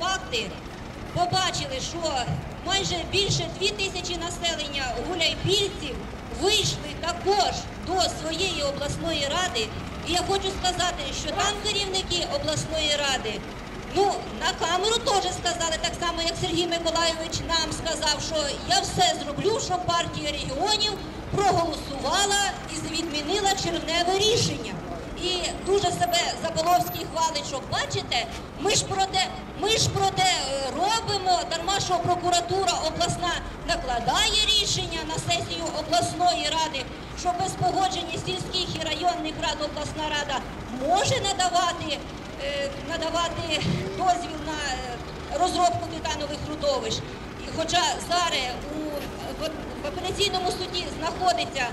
факти, побачили, що майже більше дві тисячі населення гуляйпільців вийшли також до своєї обласної ради. І я хочу сказати, що там керівники обласної ради Ну, на камеру теж сказали, так само, як Сергій Миколайович нам сказав, що я все зроблю, щоб партія регіонів проголосувала і відмінила червневе рішення. І дуже себе Заболовський хвалить, що бачите, ми ж про те, ми ж про те е, робимо, дарма що прокуратура обласна накладає рішення на сесію обласної ради, що без погодження сільських і районних рад обласна рада може надавати е, надавати дозвіл на е, розробку титанових родовищ. Хоча зараз у в, апеляційному суді знаходиться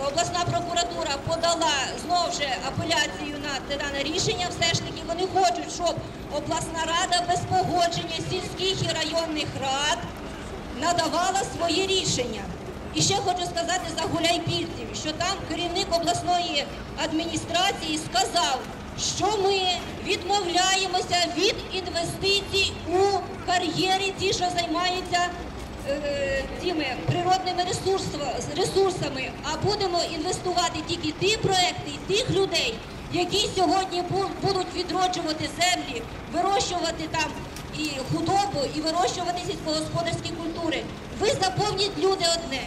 обласна прокуратура подала знову ж апеляцію на дане рішення, все ж таки вони хочуть, щоб обласна рада без погодження сільських і районних рад надавала свої рішення. І ще хочу сказати за гуляйпільців, що там керівник обласної адміністрації сказав, що ми відмовляємося від інвестицій у кар'єри, ті, що займаються тими природними ресурс- ресурсами, а будемо інвестувати тільки ті проекти, і тих людей, які сьогодні бу- будуть відроджувати землі, вирощувати там і худобу, і вирощувати сільськогосподарські культури. Ви заповніть люди одне,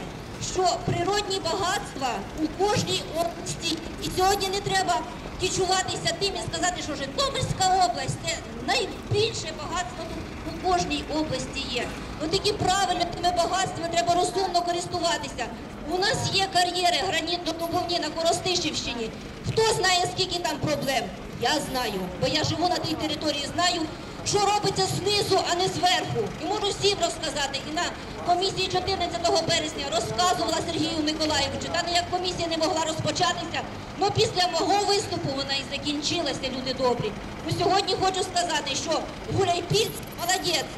що природні багатства у кожній області, і сьогодні не треба тічуватися тим і сказати, що Житомирська область це найбільше багатство у кожній області є. От такі правильно тими багатствами треба розумно користуватися. У нас є кар'єри гранітно-добувні на Коростишівщині. Хто знає, скільки там проблем? Я знаю, бо я живу на тій території, знаю, що робиться знизу, а не зверху. І можу всім розказати. І на комісії 14 березня розказувала Сергію Миколаєвичу. Та ніяк комісія не могла розпочатися. Ну після мого виступу вона і закінчилася, люди добрі. Ну сьогодні хочу сказати, що Гуляй Піц молодець.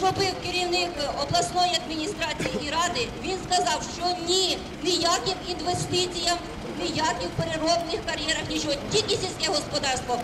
Зробив керівник обласної адміністрації і ради. Він сказав, що ні, ніяким інвестиціям, ніяких переробних кар'єрах, нічого, тільки сільське господарство.